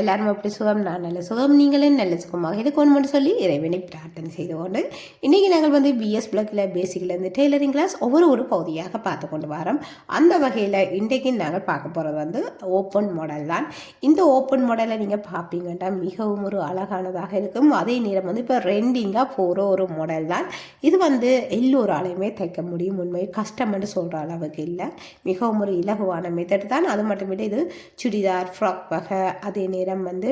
எல்லாரும் எப்படி சுகம் நான் நல்ல சுகம் நீங்களும் நல்ல சுகமாக இருக்கணும்னு சொல்லி இறைவனை பிரார்த்தனை செய்து கொண்டு இன்றைக்கி நாங்கள் வந்து பிஎஸ் பிளக்கில் பேசிக்லேருந்து டெய்லரிங் கிளாஸ் ஒவ்வொரு ஒரு பகுதியாக பார்த்து கொண்டு வரோம். அந்த வகையில் இன்றைக்கு நாங்கள் பார்க்க போகிறது வந்து ஓப்பன் மாடல் தான். இந்த ஓப்பன் மாடலை நீங்கள் பார்ப்பீங்கன்னா மிகவும் ஒரு அழகானதாக இருக்கும். அதே நேரம் வந்து இப்போ ரெண்டிங்காக போகிற ஒரு மாடல் தான். இது வந்து எல்லோராலையுமே தைக்க முடியும். உண்மை கஷ்டம்னு சொல்கிற அளவுக்கு இல்லை. மிகவும் ஒரு இலகுவான மெத்தட் தான். அது மட்டும் இல்லை இது சுடிதார் ஃப்ராக் வகை அதே நேரம் வந்து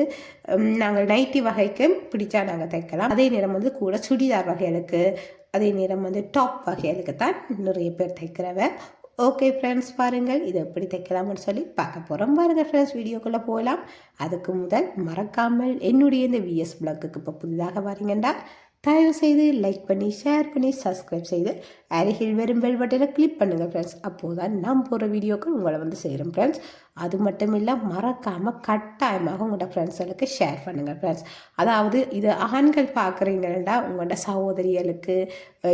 நாங்கள் நைட்டி வகைக்கு பிடிச்சா நாங்கள் தைக்கலாம். அதே நேரம் வந்து கூட சுடிதார் வகைகளுக்கு அதே நேரம் வந்து டாப் வகைகளுக்கு தான் நிறைய பேர் தைக்கிறவ ஓகே ஃப்ரெண்ட்ஸ் பாருங்கள் இதை எப்படி தைக்கலாம்னு சொல்லி பார்க்க போகிறோம் பாருங்கள் ஃப்ரெண்ட்ஸ் வீடியோக்குள்ளே போகலாம். அதுக்கு முதல் மறக்காமல் என்னுடைய இந்த விஎஸ் பிளாக்குக்கு இப்போ புதிதாக வரீங்கண்டா தயவு செய்து லைக் பண்ணி ஷேர் பண்ணி சப்ஸ்கிரைப் செய்து அருகில் வரும் பெல் பட்டனை கிளிக் பண்ணுங்கள் ஃப்ரெண்ட்ஸ். அப்போது தான் நான் போகிற வீடியோக்கள் உங்களை வந்து சேரும் ஃப்ரெண்ட்ஸ். அது மட்டும் இல்லை மறக்காமல் கட்டாயமாக உங்களோட ஃப்ரெண்ட்ஸுகளுக்கு ஷேர் பண்ணுங்கள் ஃப்ரெண்ட்ஸ் அதாவது இது ஆண்கள் பார்க்குறீங்கன்னா உங்களோட சகோதரிகளுக்கு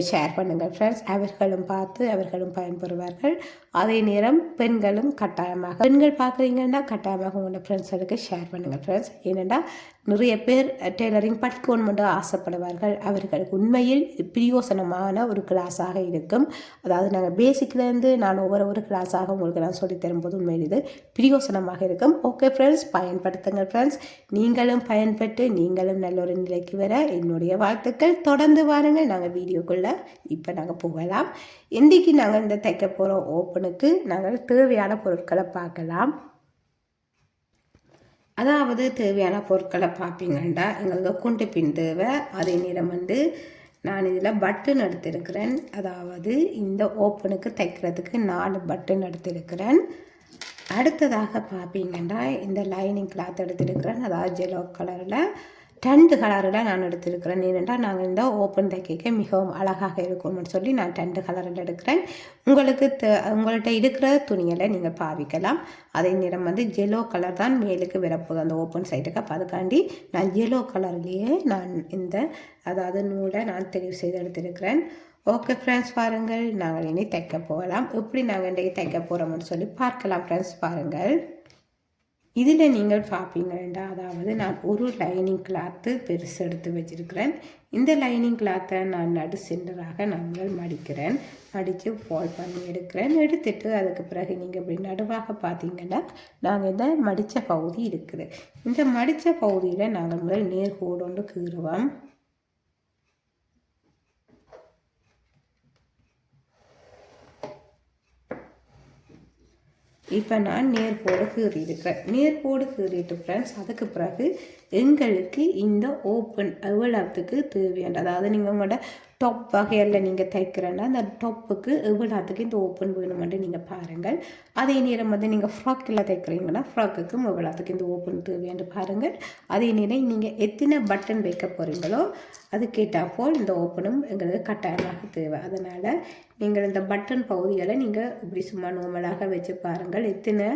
ஷேர் பண்ணுங்கள் ஃப்ரெண்ட்ஸ் அவர்களும் பார்த்து அவர்களும் பயன்பெறுவார்கள். அதே நேரம் பெண்களும் கட்டாயமாக பெண்கள் பார்க்குறீங்கன்னா கட்டாயமாக உங்களோட ஃப்ரெண்ட்ஸுகளுக்கு ஷேர் பண்ணுங்கள் ஃப்ரெண்ட்ஸ் ஏனெண்டா நிறைய பேர் டெய்லரிங் படிக்கணும் என்று ஆசைப்படுவார்கள். அவர்களுக்கு உண்மையில் பிரியோசனமான ஒரு கிளாஸாக இருக்கும். அதாவது நாங்கள் பேசிக்லேருந்து நான் ஒவ்வொரு ஒரு கிளாஸாக உங்களுக்கு நான் சொல்லித் தரும்போது உண்மையில் இது பிரியோசனமாக இருக்கும். ஓகே ஃப்ரெண்ட்ஸ் பயன்படுத்துங்கள் ஃப்ரெண்ட்ஸ் நீங்களும் பயன்பட்டு நீங்களும் நல்ல ஒரு நிலைக்கு வர என்னுடைய வாழ்த்துக்கள். தொடர்ந்து வாருங்கள். நாங்கள் வீடியோக்குள்ளே இப்போ நாங்கள் போகலாம். இன்றைக்கி நாங்கள் இந்த தைக்க போகிற ஓப்பனுக்கு நாங்கள் தேவையான பொருட்களை பார்க்கலாம். அதாவது தேவையான பொருட்களை பார்ப்பீங்கண்டா? எங்களுக்கு குண்டு பின் தேவை. அதே நேரம் வந்து நான் இதில் பட்டன் எடுத்திருக்கிறேன். அதாவது இந்த ஓப்பனுக்கு தைக்கிறதுக்கு நாலு பட்டன் எடுத்திருக்கிறேன். அடுத்ததாக பார்ப்பீங்கன்னா இந்த லைனிங் கிளாத் எடுத்திருக்கிறேன். அதாவது ஜெலோ கலரில் டென்ட் கலரில் நான் எடுத்திருக்கிறேன். ஏனென்றால் நாங்கள் இந்த ஓப்பன் தைக்க மிகவும் அழகாக இருக்கும்னு சொல்லி நான் டென்ட் கலரில் எடுக்கிறேன். உங்களுக்கு த- உங்கள்கிட்ட இருக்கிற துணிகளை நீங்கள் பாவிக்கலாம். அதே நிறம் வந்து ஜெலோ கலர் தான் மேலுக்கு வரப்போகுது அந்த ஓப்பன் சைட்டுக்கு அப்போ அதுக்காண்டி நான் ஜெலோ கலர்லேயே நான் இந்த அதாவது நூலை நான் தெரிவு செய்து எடுத்திருக்கிறேன். ஓகே ஃப்ரெண்ட்ஸ் பாருங்கள். நாங்கள் இனி தைக்க போகலாம். எப்படி நாங்கள் இன்றைக்கு தைக்க போகிறோம்னு சொல்லி பார்க்கலாம் ஃப்ரெண்ட்ஸ் பாருங்கள். இதில் நீங்கள் பார்ப்பீங்கன்னா அதாவது நான் ஒரு லைனிங் கிளாத்து பெருசு எடுத்து வச்சிருக்கிறேன். இந்த லைனிங் கிளாத்தை நான் நடு சென்டராக நாங்கள் மடிக்கிறேன். மடித்து ஃபால் பண்ணி எடுக்கிறேன். எடுத்துட்டு அதுக்கு பிறகு நீங்கள் இப்படி நடுவாக பார்த்தீங்கன்னா நாங்கள் இந்த மடித்த பகுதி இருக்குது. இந்த மடித்த பகுதியில் நாங்கள் முதல் நேர்கோடு ஒன்று கீறுவோம். இப்போ நான் நேர்கோடு கீறியிருக்கிறேன். நேர்கோடு கீறிட்டு ஃப்ரெண்ட்ஸ் அதுக்கு பிறகு எங்களுக்கு இந்த ஓப்பன் எவ்வளோத்துக்கு தேவையான அதாவது நீங்கள் உங்களோட டாப் வகையில் நீங்கள் தைக்கிறேன்னா அந்த டாப்புக்கு எவ்வளோத்துக்கு இந்த ஓப்பன் வேணுமென்று நீங்கள் பாருங்கள். அதே நேரம் வந்து நீங்கள் ஃப்ராக்கில் தைக்கிறீங்கன்னா ஃப்ராக்குக்கும் எவ்வளோத்துக்கு இந்த ஓப்பன் தேவையான்னு பாருங்கள். அதே நேரம் நீங்கள் எத்தனை பட்டன் வைக்க போகிறீங்களோ அது போல் இந்த ஓப்பனும் எங்களுக்கு கட்டாயமாக தேவை. அதனால் நீங்கள் இந்த பட்டன் பகுதிகளை நீங்கள் இப்படி சும்மா நார்மலாக வச்சு பாருங்கள். எத்தனை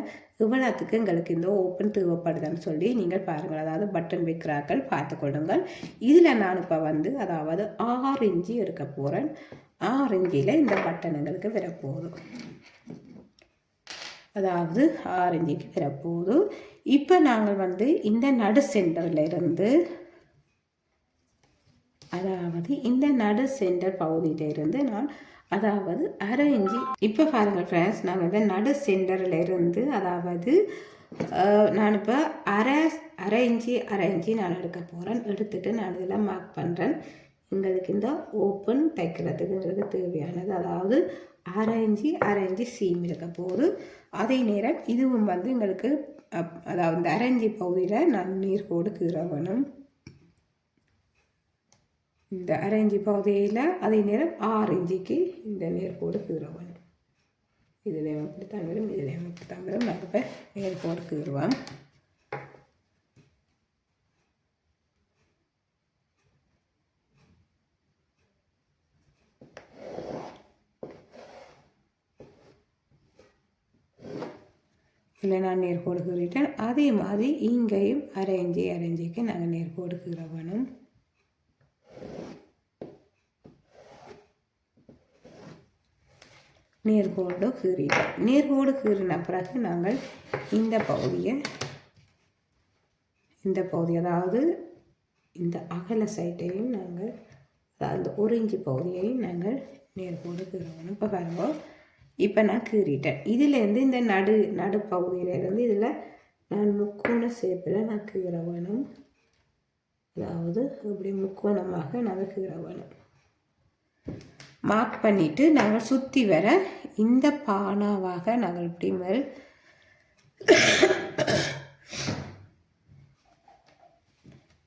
இவ்வளோத்துக்கு எங்களுக்கு இந்த ஓப்பன் தேவைப்படுதுன்னு சொல்லி நீங்கள் பாருங்கள். அதாவது பட்டன் வைக்கிறார்கள் பார்த்துக்கொள்ளுங்கள் இதில் நான் இப்போ வந்து அதாவது ஆறு இஞ்சி இருக்க போகிறேன் ஆறு இஞ்சியில் இந்த பட்டன் எங்களுக்கு வரப்போகுது. அதாவது ஆறு இன்ச்சுக்கு வரப்போகுது. இப்போ நாங்கள் வந்து இந்த நடு சென்டரில் இருந்து அதாவது இந்த நடு சென்டர் பகுதியிட்ட இருந்து நான் அதாவது அரை இஞ்சி இப்போ பாருங்கள் ஃப்ரெண்ட்ஸ் நாங்கள் வந்து நடு சென்டரில் இருந்து அதாவது நான் இப்போ அரை அரை இஞ்சி அரை இஞ்சி நான் எடுக்க போகிறேன் எடுத்துட்டு நான் இதில் மார்க் பண்ணுறேன் எங்களுக்கு இந்த ஓப்பன் தைக்கிறதுக்குன்றது தேவையானது. அதாவது அரை இஞ்சி அரை இஞ்சி சீம் இருக்க போகுது. அதே நேரம் இதுவும் வந்து எங்களுக்கு அப்- அதாவது இந்த அரை இஞ்சி பகுதியில் நான் நீர்கோடு கீற வேணும் இந்த அரைஞ்சி பகுதியில் அதே நேரம் ஆறு இஞ்சிக்கு இந்த நேர்கோடு கீறுவோம் இதில் இப்படித்தான் வரும் இதில் இப்படித்தான் வரும் நான் நேர்கோடு கீறுவோம் இல்லை நான் நேர்கோடு கீறிட்டேன். அதே மாதிரி இங்கேயும் அரைஞ்சி அரைஞ்சிக்கு நாங்கள் நேர்கோடு கீற வேணும் நேர்கோடு கீறிட்டோம் நீர்கோடு கீறின பிறகு நாங்கள் இந்த பகுதியை இந்த பகுதி அதாவது இந்த அகல சைட்டையும் நாங்கள் அதாவது ஒரு இஞ்சி பகுதியையும் நாங்கள் நேர்கோடு கீறணும். இப்போ பாருங்க இப்போ நான் கீறிட்டேன். இதுலேருந்து இந்த நடு நடு பகுதியிலேருந்து இதில் நான் முக்கோண சேப்பில் நான் கீற வேணும். அதாவது இப்படி முக்கோணமாக நகர்கிறவன். மார்க் பண்ணிவிட்டு நாங்கள் சுற்றி வர இந்த பானாவாக நாங்கள் இப்படி மேல்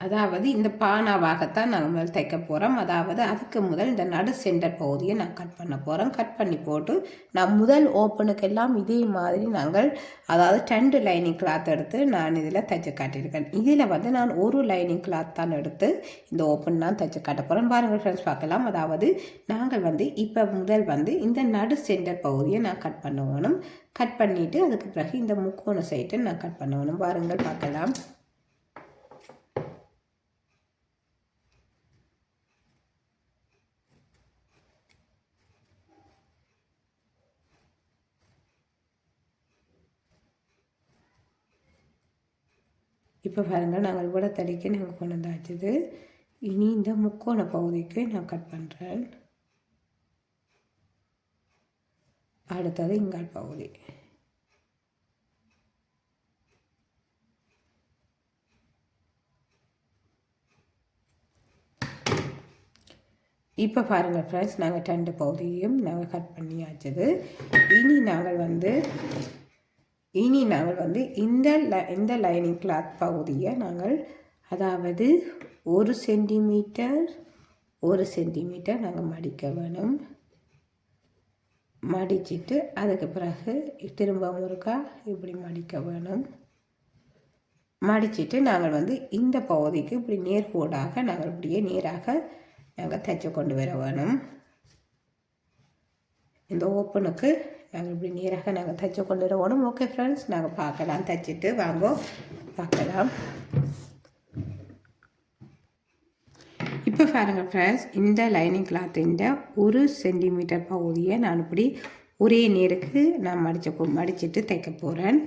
அதாவது இந்த பானாவாகத்தான் நாங்கள் முதல் தைக்க போகிறோம் அதாவது அதுக்கு முதல் இந்த நடு சென்டர் பகுதியை நான் கட் பண்ண போகிறோம் கட் பண்ணி போட்டு நான் முதல் ஓப்பனுக்கெல்லாம் இதே மாதிரி நாங்கள் அதாவது ரெண்டு லைனிங் கிளாத் எடுத்து நான் இதில் தைச்சு காட்டியிருக்கேன். இதில் வந்து நான் ஒரு லைனிங் கிளாத் தான் எடுத்து இந்த ஓப்பன் தான் தைச்சு காட்ட போகிறேன் பாருங்கள் ஃப்ரெண்ட்ஸ் பார்க்கலாம். அதாவது நாங்கள் வந்து இப்போ முதல் வந்து இந்த நடு சென்டர் பகுதியை நான் கட் பண்ணணும் கட் பண்ணிவிட்டு அதுக்கு பிறகு இந்த முக்கோண சைட்டை நான் கட் பண்ணணும் பாருங்கள் பார்க்கலாம். இப்போ பாருங்கள் நாங்கள் கூட தடிக்கு நாங்கள் கொண்டு வந்தாச்சுது இனி இந்த முக்கோண பகுதிக்கு நான் கட் பண்ணுறேன் அடுத்தது இங்கால் பகுதி. இப்போ பாருங்கள் ஃப்ரெண்ட்ஸ் நாங்கள் ரெண்டு பகுதியும் நாங்கள் கட் பண்ணியாச்சது இனி நாங்கள் வந்து இனி நாங்கள் வந்து இந்த ல இந்த லைனிங் கிளாத் பகுதியை நாங்கள் அதாவது ஒரு சென்டிமீட்டர் ஒரு சென்டிமீட்டர் நாங்கள் மடிக்க வேணும். மடிச்சிட்டு அதுக்கு பிறகு திரும்ப முறுக்கா இப்படி மடிக்க வேணும். மடிச்சிட்டு நாங்கள் வந்து இந்த பகுதிக்கு இப்படி நேர்கோடாக நாங்கள் இப்படியே நேராக நாங்கள் தைச்சு கொண்டு வர வேணும். இந்த ஓப்பனுக்கு நாங்கள் இப்படி நேராக நாங்கள் தைச்சு கொண்டு ஓகே ஃப்ரெண்ட்ஸ் நாங்கள் பார்க்கலாம். தைச்சிட்டு வாங்கோ. பார்க்கலாம். இப்போ பாருங்கள் ஃப்ரெண்ட்ஸ் இந்த லைனிங் கிளாத்தின் ஒரு சென்டிமீட்டர் பகுதியை நான் இப்படி ஒரே நேருக்கு நான் மடிச்ச மடிச்சிட்டு தைக்க போகிறேன்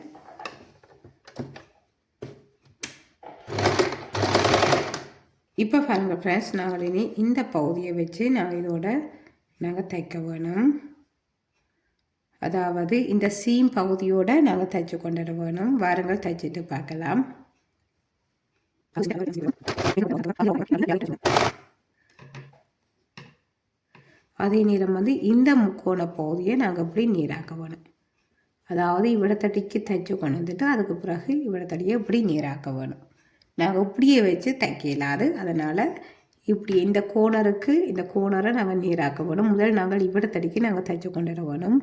இப்போ பாருங்கள் ஃப்ரெண்ட்ஸ் நாங்கள் இனி இந்த பகுதியை வச்சு நாங்கள் இதோட நாங்கள் தைக்க வேணும். அதாவது இந்த சீம் பகுதியோடு நாங்கள் தைச்சு கொண்டுட வேணும் வாருங்கள் தைச்சிட்டு பார்க்கலாம். அதே நேரம் வந்து இந்த முக்கோண பகுதியை நாங்கள் இப்படி நீராக்க வேணும் அதாவது இவ்வளத்தடிக்கு தைச்சு கொண்டு வந்துட்டு அதுக்கு பிறகு இவ்வளத்தடியை இப்படி நீராக்க வேணும் நாங்கள் இப்படியே வச்சு தைக்க இயலாது அதனால் இப்படி இந்த கோணருக்கு இந்த கோணரை நாங்கள் நீராக்க வேணும் முதல் நாங்கள் இவ்வளத்தடிக்கு நாங்கள் தைச்சு கொண்டு வேணும்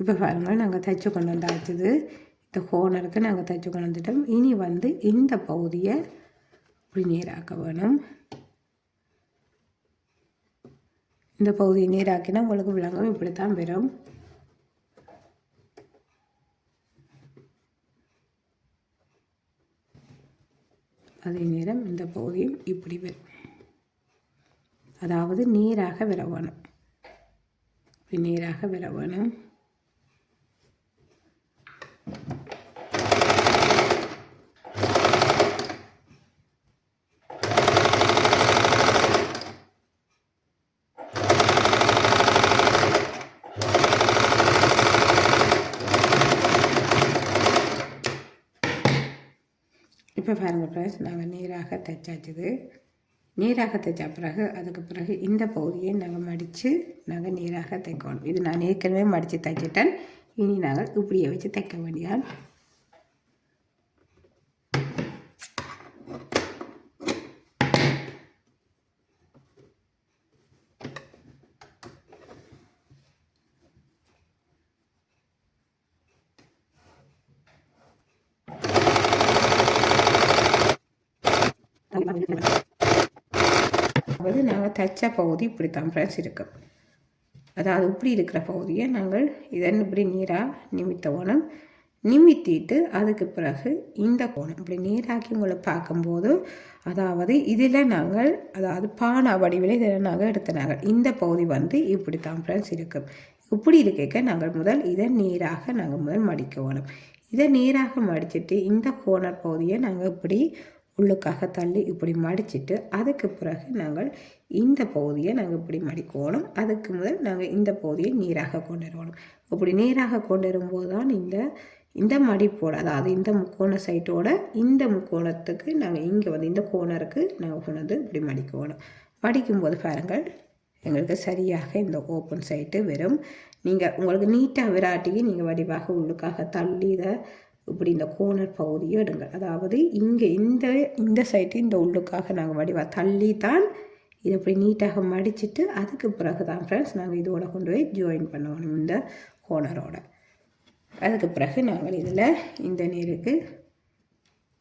இப்போ பாருங்கள் நாங்கள் தைச்சு கொண்டு வந்தாச்சுது இந்த கோனருக்கு நாங்கள் தைச்சு கொண்டு வந்துட்டோம். இனி வந்து இந்த பகுதியை இப்படி நீராக்க வேணும். இந்த பகுதியை நீராக்கினா உங்களுக்கு விளங்கும். இப்படி தான் வரும் அதே நேரம் இந்த பகுதியும் இப்படி வரும். அதாவது நீராக விரவணும் இப்படி நீராக விர வேணும். இப்போ பாருங்கள் ஃப்ரெண்ட்ஸ் நாங்கள் நீராக தைச்சாச்சுது. நீராக தைச்ச பிறகு அதுக்கு பிறகு இந்த பகுதியை நாங்கள் மடித்து நாங்கள் நீராக தைக்கணும். இது நான் ஏற்கனவே மடித்து தைச்சிட்டேன். இனி நாங்கள் இப்படியே வச்சு தைக்க வேண்டியால் அதாவது நாங்கள் தைச்ச பகுதி இப்படி தான் ஃப்ரெண்ட்ஸ் இருக்கும் அதாவது இப்படி இருக்கிற பகுதியை நாங்கள் இதன் இப்படி நீராக நிமித்த கோணம் நிமித்திட்டு அதுக்கு பிறகு இந்த கோணம். இப்படி நீராக்கி உங்களை பார்க்கும்போது அதாவது இதில் நாங்கள் அதாவது பானா வடிவில் இதில் நாங்கள் எடுத்த நாங்கள் இந்த பகுதி வந்து இப்படி தான் ஃப்ரெண்ட்ஸ் இருக்கும். இப்படி இருக்க நாங்கள் முதல் இதை நீராக நாங்கள் முதல் மடிக்க வேணும். இதை நீராக மடிச்சிட்டு இந்த கோணர் பகுதியை நாங்கள் இப்படி உள்ளுக்காக தள்ளி இப்படி மடிச்சிட்டு அதுக்கு பிறகு நாங்கள் இந்த பகுதியை நாங்கள் இப்படி மடிக்கணும். அதுக்கு முதல் நாங்கள் இந்த பகுதியை நீராக கொண்டு வரணும் இப்படி நீராக கொண்டு வரும்போது தான் இந்த இந்த மடிப்போட அதாவது இந்த முக்கோண சைட்டோட இந்த முக்கோணத்துக்கு நாங்கள் இங்கே வந்து இந்த கோணருக்கு நாங்கள் கொண்டு வந்து இப்படி மடிக்கணும். மடிக்கும்போது பாருங்கள் எங்களுக்கு சரியாக இந்த ஓப்பன் சைட்டு வெறும் நீங்கள் உங்களுக்கு நீட்டாக விராட்டி நீங்கள் வடிவாக உள்ளுக்காக தள்ளி இதை இப்படி இந்த கோனர் பகுதியை எடுங்க அதாவது இங்கே இந்த இந்த சைட்டு இந்த உள்ளுக்காக நாங்கள் வடிவாக தள்ளி தான் இதை அப்படி நீட்டாக மடிச்சுட்டு அதுக்கு பிறகு தான் ஃப்ரெண்ட்ஸ் நாங்கள் இதோட கொண்டு போய் ஜாயின் பண்ணணும் இந்த கோனரோட அதுக்கு பிறகு நாங்கள் இதில் இந்த நீருக்கு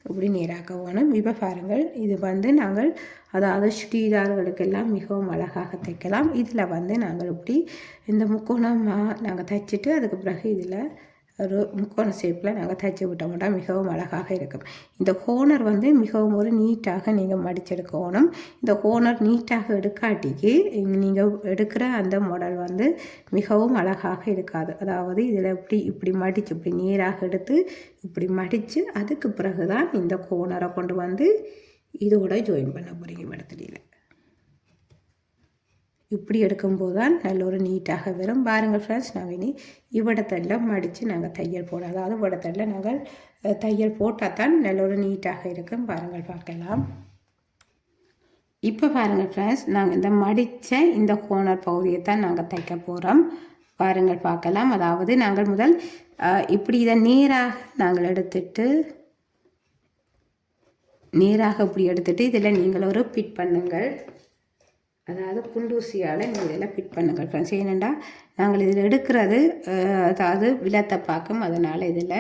இப்படி நீராக்க வேணும் இப்போ பாருங்கள் இது வந்து நாங்கள் அதாவது ஸ்ரீதார்களுக்கெல்லாம் மிகவும் அழகாக தைக்கலாம். இதில் வந்து நாங்கள் இப்படி இந்த முக்கோணமாக நாங்கள் தைச்சிட்டு அதுக்கு பிறகு இதில் ஒரு முக்கோண ஷேப்பில் நாங்கள் தைச்சி விட்டோம்னா மிகவும் அழகாக இருக்கும். இந்த கோனர் வந்து மிகவும் ஒரு நீட்டாக நீங்கள் மடிச்செடுக்கணும். இந்த கோனர் நீட்டாக எடுக்காட்டிக்கு நீங்கள் எடுக்கிற அந்த மாடல் வந்து மிகவும் அழகாக இருக்காது. அதாவது இதில் இப்படி இப்படி மடித்து இப்படி நீராக எடுத்து இப்படி மடித்து அதுக்கு பிறகு தான் இந்த கோனரை கொண்டு வந்து இதோட ஜாயின் பண்ண போகிறீங்க இடத்துல இப்படி எடுக்கும்போது தான் நல்ல ஒரு நீட்டாக வரும். பாருங்கள் ஃப்ரெண்ட்ஸ் நாங்கள் இனி இவ்விடத்தெல்லாம் மடித்து நாங்கள் தையல் போட அதாவது இவ்விடத்தெல்லாம் நாங்கள் தையல் போட்டால் தான் நல்ல ஒரு நீட்டாக இருக்கும். பாருங்கள் பார்க்கலாம். இப்போ பாருங்கள் ஃப்ரெண்ட்ஸ் நாங்கள் இந்த மடித்த இந்த கோனர் பகுதியை தான் நாங்கள் தைக்க போகிறோம் பாருங்கள் பார்க்கலாம். அதாவது நாங்கள் முதல் இப்படி இதை நேராக நாங்கள் எடுத்துட்டு நேராக இப்படி எடுத்துட்டு இதில் நீங்கள் ஒரு பிட் பண்ணுங்கள். அதாவது குண்டூசியால் நீங்கள் இதெல்லாம் ஃபிட் பண்ணுங்கள் ஃப்ரெண்ட்ஸ் ஏனெண்டா நாங்கள் இதில் எடுக்கிறது அதாவது விலத்தை பார்க்கும் அதனால் இதில்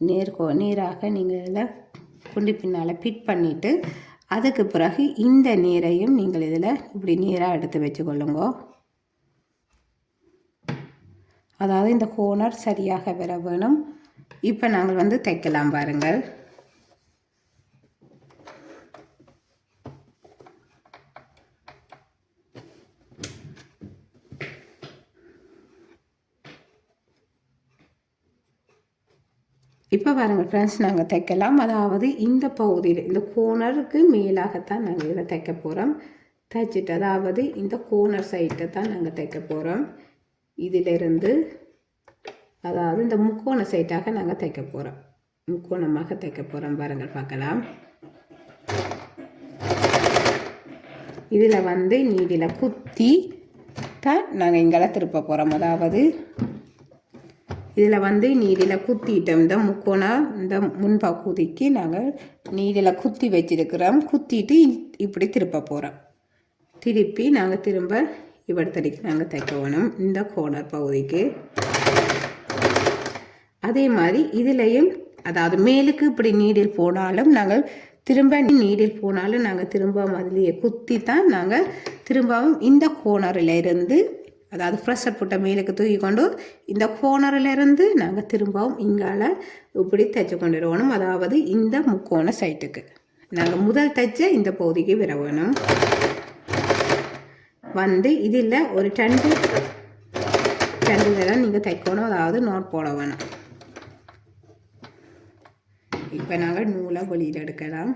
நேர்கோ நீராக நீங்கள் இதில் குண்டு பின்னால் ஃபிட் பண்ணிவிட்டு அதுக்கு பிறகு இந்த நீரையும் நீங்கள் இதில் இப்படி நீராக எடுத்து வச்சுக்கொள்ளுங்க அதாவது இந்த கோனர் சரியாக வர வேணும் இப்போ நாங்கள் வந்து தைக்கலாம் பாருங்கள். இப்போ பாருங்கள் ஃப்ரெண்ட்ஸ் நாங்கள் தைக்கலாம். அதாவது இந்த பகுதியில் இந்த கோனருக்கு மேலாகத்தான் நாங்கள் இதை தைக்க போகிறோம் தைச்சிட்டு அதாவது இந்த கோனர் சைட்டை தான் நாங்கள் தைக்க போகிறோம் இதிலிருந்து அதாவது இந்த முக்கோண சைட்டாக நாங்கள் தைக்க போகிறோம் முக்கோணமாக தைக்க போகிறோம் பாருங்கள் பார்க்கலாம். இதில் வந்து நீடில் குத்தி தான் நாங்கள் இங்கெல்லாம் திருப்ப போகிறோம் அதாவது இதில் வந்து நீரில் குத்திட்டோம். இந்த முக்கோணா இந்த முன்பகுதிக்கு நாங்கள் நீரில் குத்தி வச்சிருக்கிறோம். குத்திட்டு இப்படி திருப்ப போகிறோம் திருப்பி நாங்கள் திரும்ப இவ்வளத்தடிக்கு நாங்கள் தைக்கணும். இந்த கோணர் பகுதிக்கு. அதே மாதிரி இதுலேயும் அதாவது மேலுக்கு இப்படி நீரில் போனாலும் நாங்கள் திரும்ப நீரில் போனாலும் நாங்கள் திரும்ப அதிலேயே குத்தி தான் நாங்கள் திரும்பவும் இந்த கோணரில் இருந்து அதாவது ஃப்ரெஷ்ஷர் போட்ட மேலுக்கு தூக்கி கொண்டு இந்த கோனரிலிருந்து நாங்கள் திரும்பவும் இங்கால இப்படி தைச்சு கொண்டு வரணும் அதாவது இந்த முக்கோண சைட்டுக்கு நாங்கள் முதல் தைச்ச இந்த பகுதிக்கு விர வேணும். வந்து இதில் ஒரு டண்டு டண்டு தரம் நீங்கள் தைக்கணும். அதாவது நோட் போட வேணும். இப்போ நாங்கள் நூலை வெளியில் எடுக்கலாம்.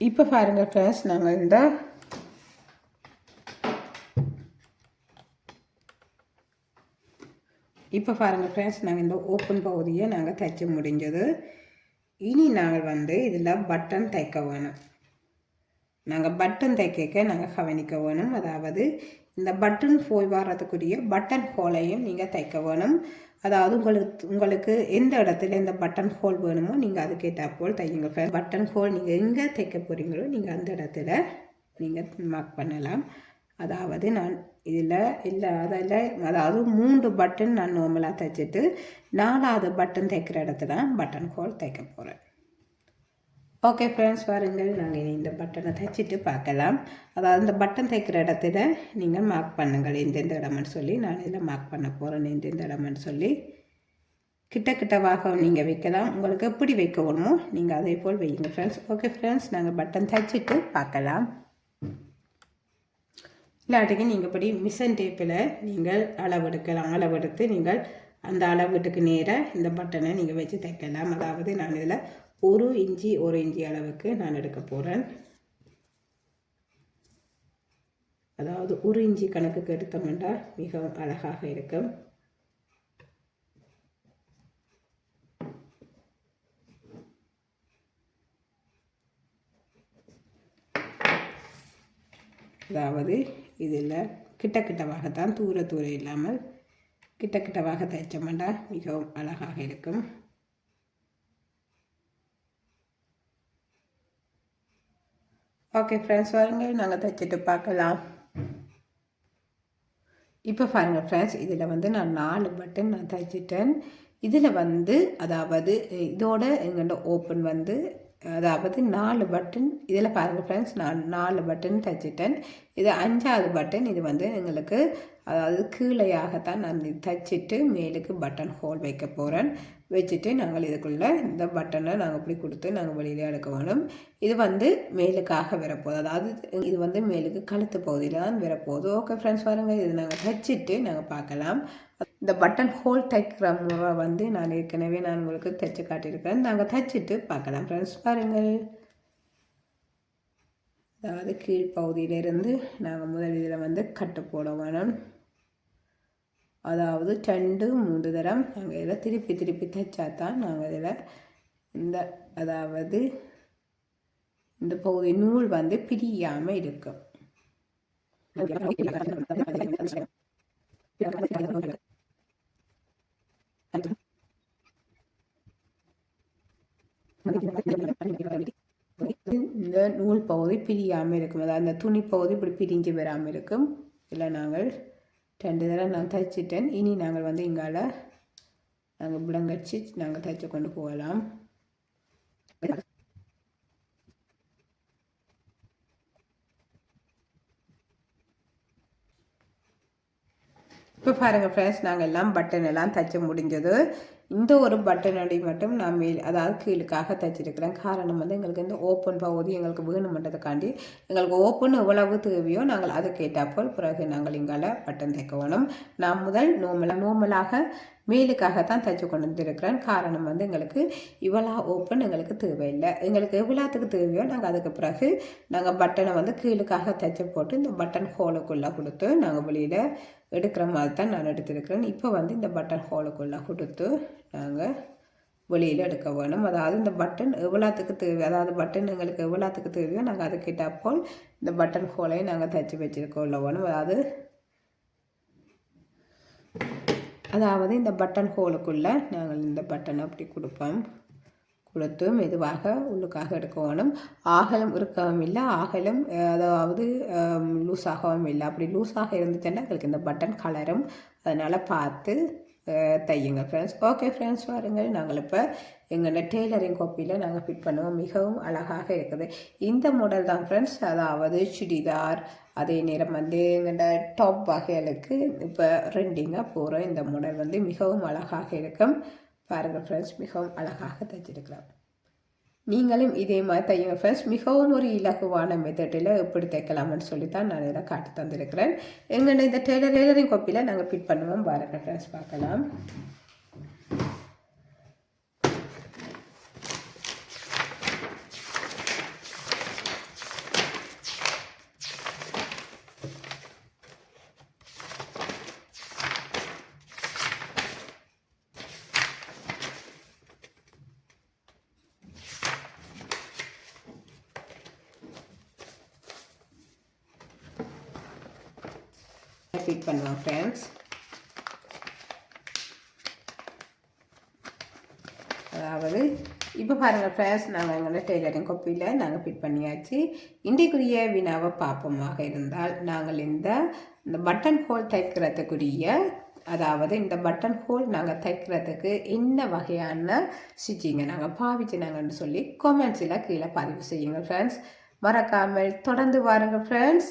இப்போ பாருங்கள் ஃப்ரெண்ட்ஸ் நாங்கள் இந்த இப்போ பாருங்கள் ஃப்ரெண்ட்ஸ் நாங்கள் இந்த ஓப்பன் பகுதியை நாங்கள் தைக்க முடிஞ்சது. இனி நாங்கள் வந்து இதில் பட்டன் தைக்க வேணும். நாங்கள் பட்டன் தைக்க நாங்கள் கவனிக்க வேணும். அதாவது இந்த பட்டன் போய் வர்றதுக்குரிய பட்டன் ஹோலையும் நீங்கள் தைக்க வேணும். அதாவது உங்களுக்கு உங்களுக்கு எந்த இடத்துல இந்த பட்டன் ஹோல் வேணுமோ நீங்கள் அதுக்கேற்ற போல் தையுங்க பட்டன் ஹோல் நீங்கள் எங்கே தைக்க போகிறீங்களோ நீங்கள் அந்த இடத்துல நீங்கள் மார்க் பண்ணலாம். அதாவது நான் இதில் இல்லை அதில் அதாவது மூன்று பட்டன் நான் நார்மலாக தைச்சிட்டு நாலாவது பட்டன் தைக்கிற இடத்துல பட்டன் ஹோல் தைக்க போகிறேன் ஓகே ஃப்ரெண்ட்ஸ் பாருங்கள். நாங்கள் இந்த பட்டனை தைச்சிட்டு பார்க்கலாம். அதாவது இந்த பட்டன் தைக்கிற இடத்துல நீங்கள் மார்க் பண்ணுங்கள். எந்தெந்த இடம்னு சொல்லி நான் இதில் மார்க் பண்ண போகிறேன் எந்தெந்த இடம்னு சொல்லி கிட்ட கிட்டவாக நீங்கள் வைக்கலாம். உங்களுக்கு எப்படி வைக்கணுமோ நீங்கள் அதே போல் வைங்க ஃப்ரெண்ட்ஸ் ஓகே ஃப்ரெண்ட்ஸ் நாங்கள் பட்டன் தைச்சிட்டு பார்க்கலாம். இல்லாட்டிக்கு நீங்கள் இப்படி மிஷன் டேப்பில் நீங்கள் அளவெடுக்கலாம். அளவெடுத்து நீங்கள் அந்த அளவீட்டுக்கு நேராக இந்த பட்டனை நீங்கள் வச்சு தைக்கலாம். அதாவது நான் இதில் ஒரு இஞ்சி ஒரு இஞ்சி அளவுக்கு நான் எடுக்க போகிறேன் அதாவது ஒரு இஞ்சி கணக்குக்கு எடுத்தோம்னா மிகவும் அழகாக இருக்கும். அதாவது இதில் கிட்ட கிட்டவாகத்தான் தூர தூரம் இல்லாமல் கிட்ட கிட்டவாக தைச்சோம்னா மிகவும் அழகாக இருக்கும். ஓகே ஃப்ரெண்ட்ஸ் வாருங்கள். நாங்கள் தைச்சிட்டு பார்க்கலாம். இப்போ பாருங்கள் ஃப்ரெண்ட்ஸ் இதில் வந்து நான் நாலு பட்டன் நான் தைச்சிட்டேன். இதில் வந்து அதாவது இதோட எங்கள்ட ஓப்பன் வந்து அதாவது நாலு பட்டன் இதில் பாருங்கள் ஃப்ரெண்ட்ஸ் நான் நாலு பட்டன் தைச்சிட்டேன். இது அஞ்சாவது பட்டன் இது வந்து எங்களுக்கு அதாவது கீழையாகத்தான் நான் தைச்சிட்டு மேலுக்கு பட்டன் ஹோல் வைக்க போகிறேன் வச்சுட்டு நாங்கள் இதுக்குள்ளே இந்த பட்டனை நாங்கள் இப்படி கொடுத்து நாங்கள் வெளியில் எடுக்க வேணும். இது வந்து மேலுக்காக வரப்போகுது. அதாவது இது வந்து மேலுக்கு கழுத்து பகுதியில் தான் வரப்போகுது. ஓகே ஃப்ரெண்ட்ஸ் பாருங்கள் இது நாங்கள் தைச்சிட்டு நாங்கள் பார்க்கலாம். இந்த பட்டன் ஹோல் தைக்கிற முறை வந்து நான் ஏற்கனவே நான் உங்களுக்கு தைச்சு காட்டியிருக்கேன். நாங்கள் தைச்சிட்டு பார்க்கலாம் ஃப்ரெண்ட்ஸ் பாருங்கள் அதாவது கீழ்ப்பகுதியிலிருந்து நாங்கள் முதல் இதில் வந்து கட்டு போட வேணும். அதாவது ரெண்டு மூன்று தரம். நாங்கள் இதில் திருப்பி திருப்பி தைச்சா தான் நாங்கள் இதில் இந்த அதாவது இந்த பகுதி நூல் வந்து பிரியாமல் இருக்கும். இந்த நூல் பகுதி பிரியாமல் இருக்கும். அதாவது அந்த துணி பகுதி இப்படி பிரிஞ்சு வராமல் இருக்கும். இதில் நாங்கள் ரெண்டு தடவை நான் தைச்சிட்டேன். இனி நாங்கள் வந்து இங்கால நாங்கள் புடங்கடிச்சு நாங்கள் தைச்சு கொண்டு போகலாம். இப்போ பாருங்கள் ஃப்ரெண்ட்ஸ் நாங்கள் எல்லாம் பட்டன் எல்லாம் தைச்ச முடிஞ்சது. இந்த ஒரு பட்டன் அடி மட்டும் நான் மேல் அதாவது கீழுக்காக தைச்சிருக்கிறேன். காரணம் வந்து எங்களுக்கு இந்த ஓப்பன் பகுதி எங்களுக்கு வேணுமன்றதுக்காண்டி எங்களுக்கு ஓப்பன் எவ்வளவு தேவையோ நாங்கள் அதுக்கேற்றாப்போல் பிறகு நாங்கள் இங்கால பட்டன் தைக்க வேணும். நான் முதல் நோமலாக நோமலாக மேலுக்காக தான் தைச்சு கொண்டு வந்துருக்கிறேன் காரணம் வந்து எங்களுக்கு இவ்வளோ ஓப்பன் எங்களுக்கு தேவையில்லை. எங்களுக்கு எவ்வளோத்துக்கு தேவையோ நாங்கள் அதுக்கு பிறகு நாங்கள் பட்டனை வந்து கீழுக்காக தைச்சு போட்டு இந்த பட்டன் ஹோலுக்குள்ளே கொடுத்து நாங்கள் வெளியில் எடுக்கிற மாதிரி தான் நான் எடுத்திருக்கிறேன். இப்போ வந்து இந்த பட்டன் ஹோலுக்குள்ளே கொடுத்து நாங்கள் வெளியில் எடுக்க வேணும். அதாவது இந்த பட்டன் எவ்வளோத்துக்கு தேவை அதாவது பட்டன் எங்களுக்கு எவ்வளோத்துக்கு தேவையோ நாங்கள் அதுக்கிட்ட போல் இந்த பட்டன் ஹோலையும் நாங்கள் தைச்சி வச்சுருக்க வேணும். அதாவது அதாவது இந்த பட்டன் ஹோலுக்குள்ளே நாங்கள் இந்த பட்டனை அப்படி கொடுப்போம். கொடுத்து மெதுவாக உள்ளுக்காக எடுக்க வேணும். ஆகலம் இருக்கவும் இல்லை. ஆகலம் அதாவது லூஸாகவும் இல்லை. அப்படி லூஸாக இருந்துச்சுன்னா எங்களுக்கு இந்த பட்டன் கலரும். அதனால் பார்த்து தையுங்க ஃப்ரெண்ட்ஸ் ஓகே ஃப்ரெண்ட்ஸ் பாருங்கள் நாங்கள் இப்போ எங்களோட டெய்லரிங் காப்பியில் நாங்கள் ஃபிட் பண்ணுவோம். மிகவும் அழகாக இருக்குது. இந்த மாடல் தான் ஃப்ரெண்ட்ஸ் அதாவது சுடிதார் அதே நேரம் வந்து எங்களோட டாப் வகைகளுக்கு இப்போ ரெண்டிங்காக போகிற இந்த மாடல் வந்து மிகவும் அழகாக இருக்கும். பாருங்கள் ஃப்ரெண்ட்ஸ் மிகவும் அழகாக தைச்சிருக்கலாம். நீங்களும் இதே மாதிரி தையுங்க ஃப்ரெண்ட்ஸ் மிகவும் ஒரு இலகுவான மெத்தடில் எப்படி தைக்கலாம்னு சொல்லி தான் நான் இதில் காட்டி தந்திருக்கிறேன். எங்களோட இந்த டெய்லர் டெய்லரிங் காப்பியில் நாங்கள் ஃபிட் பண்ணுவோம். பாருங்கள் ஃப்ரெண்ட்ஸ் பார்க்கலாம். ஃபிட் பண்ணுவோம் ஃப்ரெண்ட்ஸ் அதாவது இப்போ பாருங்கள் ஃப்ரெண்ட்ஸ் நாங்கள் எங்களோட டெய்லரிங் கொப்பியில் நாங்கள் ஃபிட் பண்ணியாச்சு. இன்றைக்குரிய வினாவை பார்ப்போமாக இருந்தால் நாங்கள் இந்த இந்த பட்டன் ஹோல் தைக்கிறதுக்குரிய அதாவது இந்த பட்டன் ஹோல் நாங்கள் தைக்கிறதுக்கு என்ன வகையான ஸ்டிச்சிங்கை நாங்கள் பாவிச்சு நாங்கள்னு சொல்லி கொமெண்ட்ஸில் கீழே பதிவு செய்யுங்க ஃப்ரெண்ட்ஸ் மறக்காமல் தொடர்ந்து வாருங்கள் ஃப்ரெண்ட்ஸ்